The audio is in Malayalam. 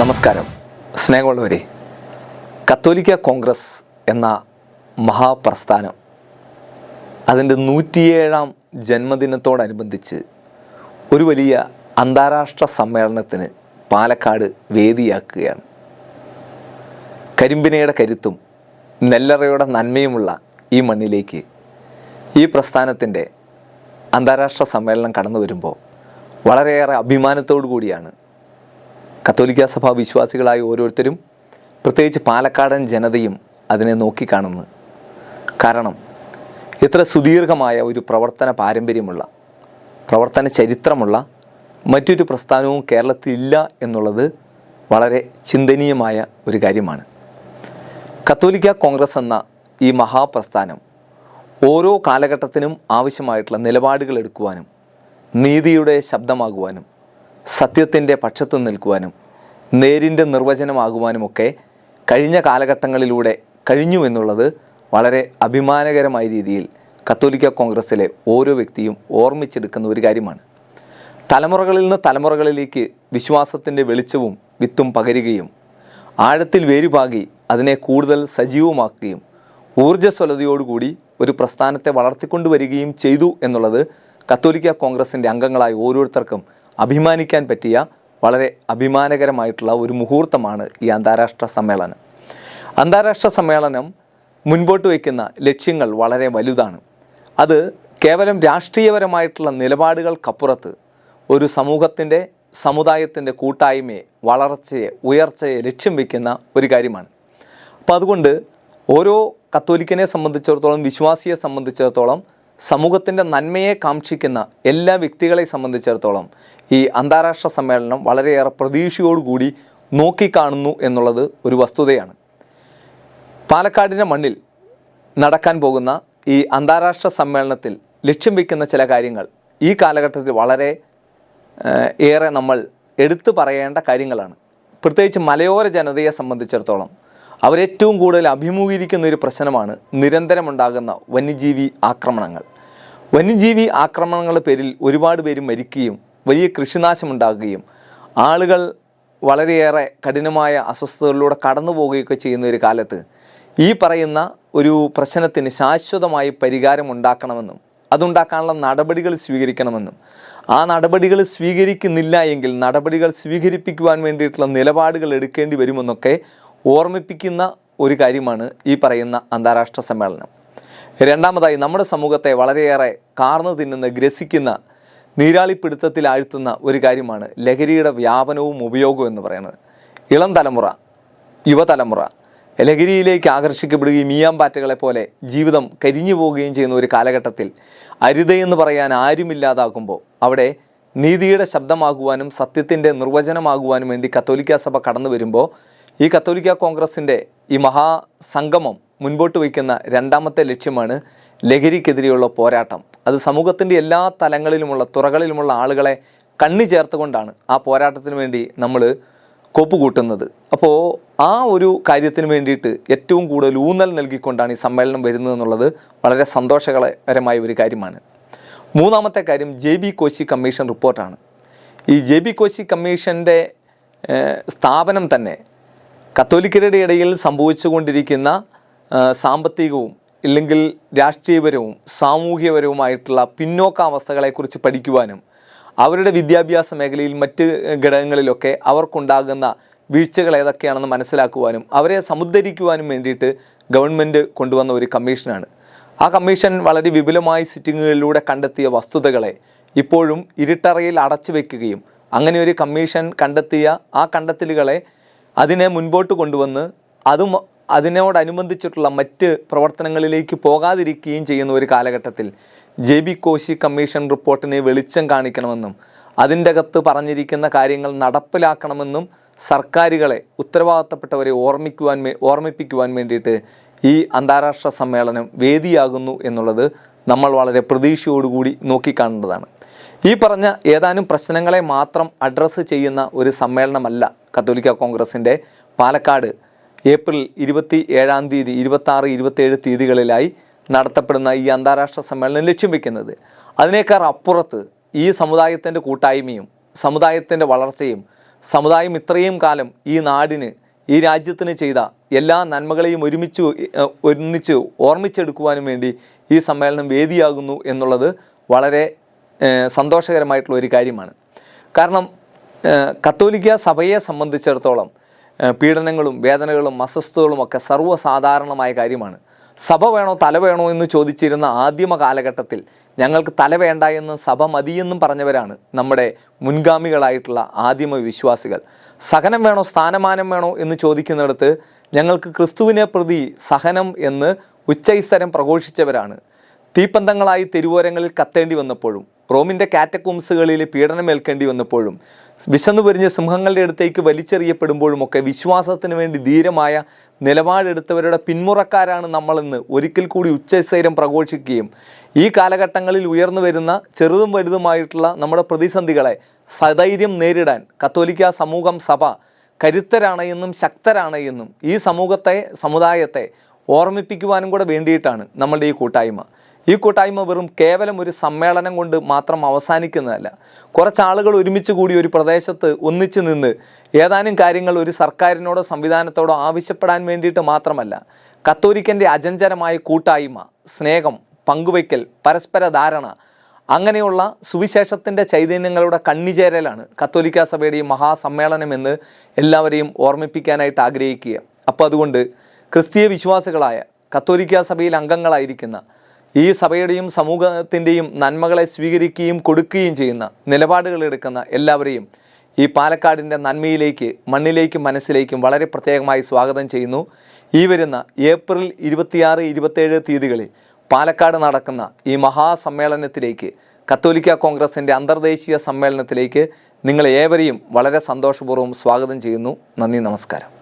നമസ്കാരം. സ്നേഹമുള്ളവരെ കത്തോലിക്ക കോൺഗ്രസ് എന്ന മഹാപ്രസ്ഥാനം അതിന്റെ നൂറ്റിയേഴാം ജന്മദിനത്തോടനുബന്ധിച്ച് ഒരു വലിയ അന്താരാഷ്ട്ര സമ്മേളനത്തിന് പാലക്കാട് വേദിയാക്കുകയാണ്. കരിമ്പിനയുടെ കരുത്തും നെല്ലറയുടെ നന്മയുമുള്ള ഈ മണ്ണിലേക്ക് ഈ പ്രസ്ഥാനത്തിന്റെ അന്താരാഷ്ട്ര സമ്മേളനം കടന്നു വരുമ്പോൾ വളരെയേറെ അഭിമാനത്തോടു കൂടിയാണ് കത്തോലിക്ക സഭാ വിശ്വാസികളായ ഓരോരുത്തരും പ്രത്യേകിച്ച് പാലക്കാടൻ ജനതയും അതിനെ നോക്കിക്കാണുന്നത് കാരണം ഇത്ര സുദീർഘമായ ഒരു പ്രവർത്തന പാരമ്പര്യമുള്ള പ്രവർത്തന ചരിത്രമുള്ള മറ്റൊരു പ്രസ്ഥാനവും കേരളത്തിൽ ഇല്ല എന്നുള്ളത് വളരെ ചിന്തനീയമായ ഒരു കാര്യമാണ്. കത്തോലിക്ക കോൺഗ്രസ് എന്ന ഈ മഹാപ്രസ്ഥാനം ഓരോ കാലഘട്ടത്തിനും ആവശ്യമായിട്ടുള്ള നിലപാടുകൾ എടുക്കുവാനും നീതിയുടെ ശബ്ദമാകുവാനും സത്യത്തിന്റെ പക്ഷത്ത് നിൽക്കുവാനും നേരിന്റെ നിർവചനമാകുവാനുമൊക്കെ കഴിഞ്ഞ കാലഘട്ടങ്ങളിലൂടെ കഴിഞ്ഞു എന്നുള്ളത് വളരെ അഭിമാനകരമായ രീതിയിൽ കത്തോലിക്ക കോൺഗ്രസ്സിലെ ഓരോ വ്യക്തിയും ഓർമ്മിച്ചെടുക്കുന്ന ഒരു കാര്യമാണ്. തലമുറകളിൽ നിന്ന് തലമുറകളിലേക്ക് വിശ്വാസത്തിന്റെ വെളിച്ചവും വിത്തും പകരുകയും ആഴത്തിൽ വേരുപാകി അതിനെ കൂടുതൽ സജീവമാക്കുകയും ഊർജസ്വലതയോടുകൂടി ഒരു പ്രസ്ഥാനത്തെ വളർത്തിക്കൊണ്ടുവരികയും ചെയ്തു എന്നുള്ളത് കത്തോലിക്ക കോൺഗ്രസിന്റെ അംഗങ്ങളായ ഓരോരുത്തർക്കും അഭിമാനിക്കാൻ പറ്റിയ വളരെ അഭിമാനകരമായിട്ടുള്ള ഒരു മുഹൂർത്തമാണ് ഈ അന്താരാഷ്ട്ര സമ്മേളനം. അന്താരാഷ്ട്ര സമ്മേളനം മുൻപോട്ട് വയ്ക്കുന്ന ലക്ഷ്യങ്ങൾ വളരെ വലുതാണ്. അത് കേവലം രാഷ്ട്രീയപരമായിട്ടുള്ള നിലപാടുകൾക്കപ്പുറത്ത് ഒരു സമൂഹത്തിന്റെ സമുദായത്തിന്റെ കൂട്ടായ്മയെ വളർച്ചയെ ഉയർച്ചയെ ലക്ഷ്യം വയ്ക്കുന്ന ഒരു കാര്യമാണ്. അപ്പോൾ അതുകൊണ്ട് ഓരോ കത്തോലിക്കനെ സംബന്ധിച്ചിടത്തോളം വിശ്വാസിയെ സംബന്ധിച്ചിടത്തോളം സമൂഹത്തിന്റെ നന്മയെ കാക്ഷിക്കുന്ന എല്ലാ വ്യക്തികളെ സംബന്ധിച്ചിടത്തോളം ഈ അന്താരാഷ്ട്ര സമ്മേളനം വളരെയേറെ പ്രതീക്ഷയോടുകൂടി നോക്കിക്കാണുന്നു എന്നുള്ളത് ഒരു വസ്തുതയാണ്. പാലക്കാടിന്റെ മണ്ണിൽ നടക്കാൻ പോകുന്ന ഈ അന്താരാഷ്ട്ര സമ്മേളനത്തിൽ ലക്ഷ്യം വയ്ക്കുന്ന ചില കാര്യങ്ങൾ ഈ കാലഘട്ടത്തിൽ വളരെ ഏറെ നമ്മൾ എടുത്തു പറയേണ്ട കാര്യങ്ങളാണ്. പ്രത്യേകിച്ച് മലയോര ജനതയെ സംബന്ധിച്ചിടത്തോളം അവരേറ്റവും കൂടുതൽ അഭിമുഖീകരിക്കുന്ന ഒരു പ്രശ്നമാണ് നിരന്തരമുണ്ടാകുന്ന വന്യജീവി ആക്രമണങ്ങൾ. വന്യജീവി ആക്രമണങ്ങളുടെ പേരിൽ ഒരുപാട് പേര് മരിക്കുകയും വലിയ കൃഷിനാശമുണ്ടാകുകയും ആളുകൾ വളരെയേറെ കഠിനമായ അസ്വസ്ഥതകളിലൂടെ കടന്നു പോവുകയൊക്കെ ചെയ്യുന്ന ഒരു കാലത്ത് ഈ പറയുന്ന ഒരു പ്രശ്നത്തിന് ശാശ്വതമായി പരിഹാരം ഉണ്ടാക്കണമെന്നും അതുണ്ടാക്കാനുള്ള നടപടികൾ സ്വീകരിക്കണമെന്നും ആ നടപടികൾ സ്വീകരിക്കുന്നില്ല എങ്കിൽ നടപടികൾ സ്വീകരിപ്പിക്കുവാൻ വേണ്ടിയിട്ടുള്ള നിലപാടുകൾ എടുക്കേണ്ടി വരുമെന്നൊക്കെ ഓർമ്മിപ്പിക്കുന്ന ഒരു കാര്യമാണ് ഈ പറയുന്ന അന്താരാഷ്ട്ര സമ്മേളനം. രണ്ടാമതായി നമ്മുടെ സമൂഹത്തെ വളരെയേറെ കാർന്നു തിന്നുന്ന ഗ്രസിക്കുന്ന നീരാളിപ്പിടുത്തത്തിൽ ആഴ്ത്തുന്ന ഒരു കാര്യമാണ് ലഹരിയുടെ വ്യാപനവും ഉപയോഗവും എന്ന് പറയുന്നത്. ഇളം തലമുറ യുവതലമുറ ലഹരിയിലേക്ക് ആകർഷിക്കപ്പെടുകയും ഈയാമ്പാറ്റകളെ പോലെ ജീവിതം കരിഞ്ഞു പോവുകയും ചെയ്യുന്ന ഒരു കാലഘട്ടത്തിൽ അരുതയെന്ന് പറയാൻ ആരുമില്ലാതാകുമ്പോൾ അവിടെ നീതിയുടെ ശബ്ദമാകുവാനും സത്യത്തിന്റെ നിർവചനമാകുവാനും വേണ്ടി കത്തോലിക്കാ സഭ കടന്നു വരുമ്പോൾ ഈ കത്തോലിക്ക കോൺഗ്രസിന്റെ ഈ മഹാസംഗമം മുൻപോട്ട് വയ്ക്കുന്ന രണ്ടാമത്തെ ലക്ഷ്യമാണ് ലഹരിക്കെതിരെയുള്ള പോരാട്ടം. അത് സമൂഹത്തിന്റെ എല്ലാ തലങ്ങളിലുമുള്ള തുറകളിലുമുള്ള ആളുകളെ കണ്ണി ചേർത്തുകൊണ്ടാണ് ആ പോരാട്ടത്തിന് വേണ്ടി നമ്മൾ കോപ്പുകൂട്ടുന്നത് അപ്പോൾ ആ ഒരു കാര്യത്തിന് വേണ്ടിയിട്ട് ഏറ്റവും കൂടുതൽ ഊന്നൽ നൽകിക്കൊണ്ടാണ് ഈ സമ്മേളനം വരുന്നത് എന്നുള്ളത് വളരെ സന്തോഷകരമായ ഒരു കാര്യമാണ്. മൂന്നാമത്തെ കാര്യം ജെ ബി കോശി കമ്മീഷൻ റിപ്പോർട്ടാണ്. ഈ ജെ ബി കോശി കമ്മീഷന്റെ സ്ഥാപനം തന്നെ കത്തോലിക്കരുടെ ഇടയിൽ സംഭവിച്ചുകൊണ്ടിരിക്കുന്ന സാമ്പത്തികവും ഇല്ലെങ്കിൽ രാഷ്ട്രീയപരവും സാമൂഹ്യപരവുമായിട്ടുള്ള പിന്നോക്കാവസ്ഥകളെക്കുറിച്ച് പഠിക്കുവാനും അവരുടെ വിദ്യാഭ്യാസ മേഖലയിൽ മറ്റ് ഘടകങ്ങളിലൊക്കെ അവർക്കുണ്ടാകുന്ന വീഴ്ചകൾ ഏതൊക്കെയാണെന്ന് മനസ്സിലാക്കുവാനും അവരെ സമുദ്ധരിക്കുവാനും വേണ്ടിയിട്ട് ഗവൺമെന്റ് കൊണ്ടുവന്ന ഒരു കമ്മീഷനാണ്. ആ കമ്മീഷൻ വളരെ വിപുലമായ സിറ്റിങ്ങുകളിലൂടെ കണ്ടെത്തിയ വസ്തുതകളെ ഇപ്പോഴും ഇരുട്ടറയിൽ അടച്ചു വയ്ക്കുകയും അങ്ങനെ ഒരു കമ്മീഷൻ കണ്ടെത്തിയ ആ കണ്ടെത്തലുകളെ അതിനെ മുൻപോട്ട് കൊണ്ടുവന്ന് അതും അതിനോടനുബന്ധിച്ചിട്ടുള്ള മറ്റ് പ്രവർത്തനങ്ങളിലേക്ക് പോകാതിരിക്കുകയും ചെയ്യുന്ന ഒരു കാലഘട്ടത്തിൽ ജെ ബി കോശി കമ്മീഷൻ റിപ്പോർട്ടിനെ വെളിച്ചം കാണിക്കണമെന്നും അതിന്റെ അകത്ത് പറഞ്ഞിരിക്കുന്ന കാര്യങ്ങൾ നടപ്പിലാക്കണമെന്നും സർക്കാരുകളെ ഉത്തരവാദിത്തപ്പെട്ടവരെ ഓർമ്മിക്കുവാൻ ഓർമ്മിപ്പിക്കുവാൻ വേണ്ടിയിട്ട് ഈ അന്താരാഷ്ട്ര സമ്മേളനം വേദിയാകുന്നു എന്നുള്ളത് നമ്മൾ വളരെ പ്രതീക്ഷയോടുകൂടി നോക്കിക്കാണേണ്ടതാണ്. ഈ പറഞ്ഞ ഏതാനും പ്രശ്നങ്ങളെ മാത്രം അഡ്രസ്സ് ചെയ്യുന്ന ഒരു സമ്മേളനമല്ല കത്തോലിക്ക കോൺഗ്രസിന്റെ പാലക്കാട് ഏപ്രിൽ ഇരുപത്തി ഏഴാം തീയതി ഇരുപത്തി ആറ് ഇരുപത്തേഴ് തീയതികളിലായി നടത്തപ്പെടുന്ന ഈ അന്താരാഷ്ട്ര സമ്മേളനം ലക്ഷ്യം വെക്കുന്നത്. അതിനേക്കാൾ അപ്പുറത്ത് ഈ സമുദായത്തിന്റെ കൂട്ടായ്മയും സമുദായത്തിന്റെ വളർച്ചയും സമുദായം ഇത്രയും കാലം ഈ നാടിന് ഈ രാജ്യത്തിന് ചെയ്ത എല്ലാ നന്മകളെയും ഒരുമിച്ച് ഒന്നിച്ച് ഓർമ്മിച്ചെടുക്കുവാനും വേണ്ടി ഈ സമ്മേളനം വേദിയാകുന്നു എന്നുള്ളത് വളരെ സന്തോഷകരമായിട്ടുള്ള ഒരു കാര്യമാണ്. കാരണം കത്തോലിക്ക സഭയെ സംബന്ധിച്ചിടത്തോളം പീഡനങ്ങളും വേദനകളും അസ്വസ്ഥതകളും ഒക്കെ സർവസാധാരണമായ കാര്യമാണ്. സഭ വേണോ തല വേണോ എന്ന് ചോദിച്ചിരുന്ന ആദ്യമ കാലഘട്ടത്തിൽ ഞങ്ങൾക്ക് തല വേണ്ട എന്ന് സഭ മതിയെന്നും പറഞ്ഞവരാണ് നമ്മുടെ മുൻഗാമികളായിട്ടുള്ള ആദിമ വിശ്വാസികൾ. സഹനം വേണോ സ്ഥാനമാനം വേണോ എന്ന് ചോദിക്കുന്നിടത്ത് ഞങ്ങൾക്ക് ക്രിസ്തുവിനെ പ്രതി സഹനം എന്ന് ഉച്ചൈസ്തരം പ്രഘോഷിച്ചവരാണ്. തീപ്പന്തങ്ങളായി തെരുവോരങ്ങളിൽ കത്തേണ്ടി വന്നപ്പോഴും റോമിന്റെ കാറ്റക്കുംസുകളിൽ പീഡനമേൽക്കേണ്ടി വന്നപ്പോഴും വിശന്നു പൊരിഞ്ഞ സിംഹങ്ങളുടെ അടുത്തേക്ക് വലിച്ചെറിയപ്പെടുമ്പോഴും ഒക്കെ വിശ്വാസത്തിന് വേണ്ടി ധീരമായ നിലപാടെടുത്തവരുടെ പിന്മുറക്കാരാണ് നമ്മളെന്ന് ഒരിക്കൽ കൂടി ഉച്ചസ്ഥൈര്യം പ്രഘോഷിക്കുകയും ഈ കാലഘട്ടങ്ങളിൽ ഉയർന്നു വരുന്ന ചെറുതും വലുതുമായിട്ടുള്ള നമ്മുടെ പ്രതിസന്ധികളെ സധൈര്യം നേരിടാൻ കത്തോലിക്ക സമൂഹം സഭ കരുത്തരാണ് എന്നും ശക്തരാണ് എന്നും ഈ സമൂഹത്തെ സമുദായത്തെ ഓർമ്മിപ്പിക്കുവാനും കൂടെ വേണ്ടിയിട്ടാണ് നമ്മളുടെ ഈ കൂട്ടായ്മ. ഈ കൂട്ടായ്മ വെറും കേവലം ഒരു സമ്മേളനം കൊണ്ട് മാത്രം അവസാനിക്കുന്നതല്ല. കുറച്ച് ആളുകൾ ഒരുമിച്ച് കൂടി ഒരു പ്രദേശത്ത് ഒന്നിച്ചു നിന്ന് ഏതാനും കാര്യങ്ങൾ ഒരു സർക്കാരിനോടോ സംവിധാനത്തോടോ ആവശ്യപ്പെടാൻ വേണ്ടിയിട്ട് മാത്രമല്ല കത്തോലിക്കന്റെ അജഞ്ചരമായ കൂട്ടായ്മ സ്നേഹം പങ്കുവയ്ക്കൽ പരസ്പര ധാരണ അങ്ങനെയുള്ള സുവിശേഷത്തിന്റെ ചൈതന്യങ്ങളുടെ കണ്ണിചേരലാണ് കത്തോലിക്ക സഭയുടെ ഈ മഹാസമ്മേളനം എന്ന് എല്ലാവരെയും ഓർമ്മിപ്പിക്കാനായിട്ട് ആഗ്രഹിക്കുക. അപ്പോൾ അതുകൊണ്ട് ക്രിസ്തീയ വിശ്വാസികളായ കത്തോലിക്ക സഭയിൽ അംഗങ്ങളായിരിക്കുന്ന ഈ സഭയുടെയും സമൂഹത്തിന്റെയും നന്മകളെ സ്വീകരിക്കുകയും കൊടുക്കുകയും ചെയ്യുന്ന നിലപാടുകൾ എടുക്കുന്ന എല്ലാവരെയും ഈ പാലക്കാടിന്റെ നന്മയിലേക്ക് മണ്ണിലേക്കും മനസ്സിലേക്കും വളരെ പ്രത്യേകമായി സ്വാഗതം ചെയ്യുന്നു. ഈ വരുന്ന ഏപ്രിൽ ഇരുപത്തിയാറ് ഇരുപത്തേഴ് തീയതികളിൽ പാലക്കാട് നടക്കുന്ന ഈ മഹാസമ്മേളനത്തിലേക്ക് കത്തോലിക്ക കോൺഗ്രസിന്റെ അന്തർദേശീയ സമ്മേളനത്തിലേക്ക് നിങ്ങളെ ഏവരെയും വളരെ സന്തോഷപൂർവം സ്വാഗതം ചെയ്യുന്നു. നന്ദി നമസ്കാരം.